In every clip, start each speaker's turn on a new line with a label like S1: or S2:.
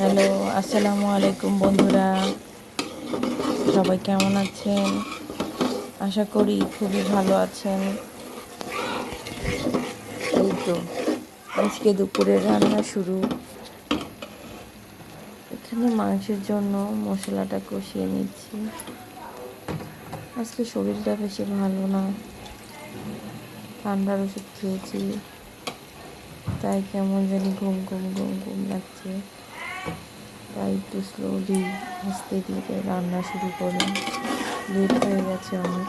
S1: Hello, আসসালামু আলাইকুম বন্ধুরা। সবাই কেমন আছেন? আশা করি খুবই ভালো আছেন। এই তো, আজকে দুপুরে রান্না শুরু। এখানে মাংসের জন্য মশলাটা কষিয়ে নিচ্ছি। আজকে শরীরটা বেশি ভালো না। ঠান্ডার ওষুধ খেয়েছি। তাই কেমন জানি ঘুম ঘুম ঘুম ঘুম লাগছে। তাই একটু স্লোলি আস্তে ধীরে রান্না শুরু করলাম। লেট হয়ে গেছে অনেক।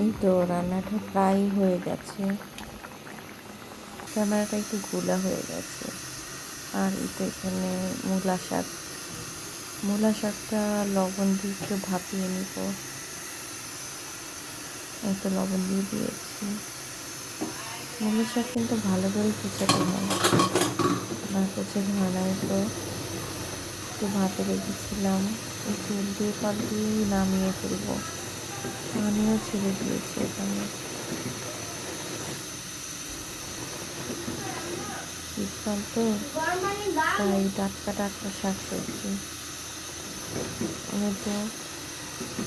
S1: এই তো রান্নাটা প্রায় হয়ে গেছে। রান্নাটা একটু গোলা হয়ে গেছে। আর এটা এখানে মূলা শাক। মূলা শাকটা লবণ দিয়ে একটু ভাপিয়ে নিব। এই তো লবণ দিয়ে দিয়েছি। মূলা শাক কিন্তু ভালো করে কুচাতে হয় না। কুচে হয় তো। একটু ভাতে রেখেছিলাম। একটু দিয়ে পাল্টি নামিয়ে ফেলব। পানিও ছেড়ে দিয়েছি এখানে। শীতকাল তো, তাই টাটকা টাটকা শাক সবজি। আমি তো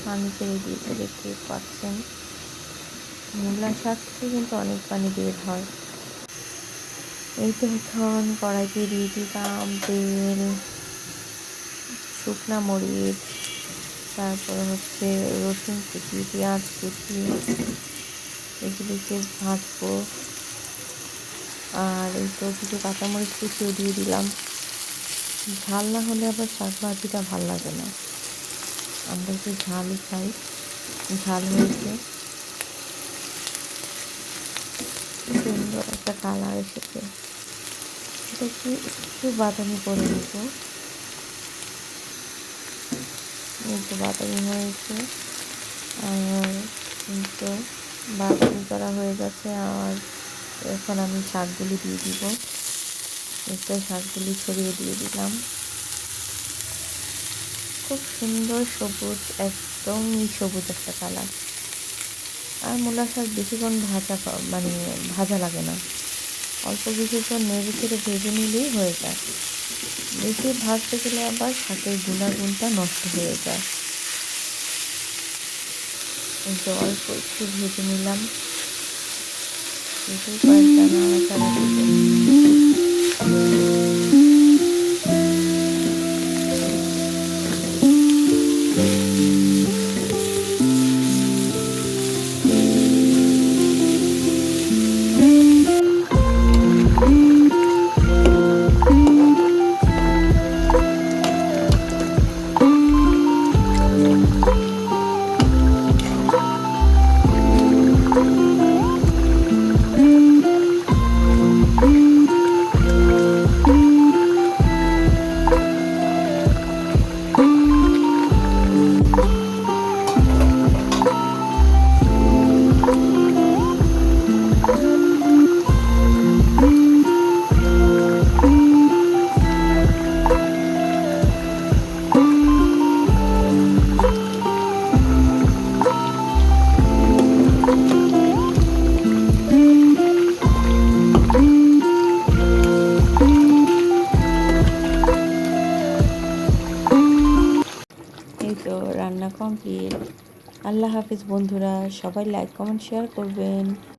S1: পানি ছেড়ে দিয়েছি দেখতে পাচ্ছেন। মূলা শাক থেকে কিন্তু অনেক পানি বের হয়। এই তো এখন কড়াইতে দিয়ে দিলাম তেল, শুকনা মরিচ তারপরে হচ্ছে রসুন কুচি, পেঁয়াজ কুচি এগুলিকে ভাজবো। আর এই তো কিছু কাঁচামরিচ কুচিও দিয়ে দিলাম। ঝাল না হলে আবার শাক ভাজিটা ভালো লাগে না। আমরা একটু ঝালই খাই, ঝাল হয়েছে। সুন্দর একটা কালার এসেছে। এটা একটু বাদামি করে নিব। একটু বাদামি হয়েছে। আর কিন্তু বাদামি করা হয়ে গেছে। আর এখন আমি শাকগুলি দিয়ে দিব। একটু শাকগুলি ছড়িয়ে দিয়ে দিলাম। খুব সুন্দর সবুজ, একদমই সবুজ একটা কালার। আর মূলা শাক বেশিক্ষণ ভাজা মানে ভাজা লাগে না। অল্প কিছুক্ষণ নেড়ে চেড়ে ভেজে নিলেই হয়ে যায়। বেশি ভাজতে গেলে আবার শাকের গুণাগুণটা নষ্ট হয়ে যায়। অল্প একটু ভেজে নিলাম। কয়েকটা নাড়াচাড়া রান্না কমপ্লিট আল্লাহ হাফিজ বন্ধুরা সবাই লাইক কমেন্ট শেয়ার করবেন।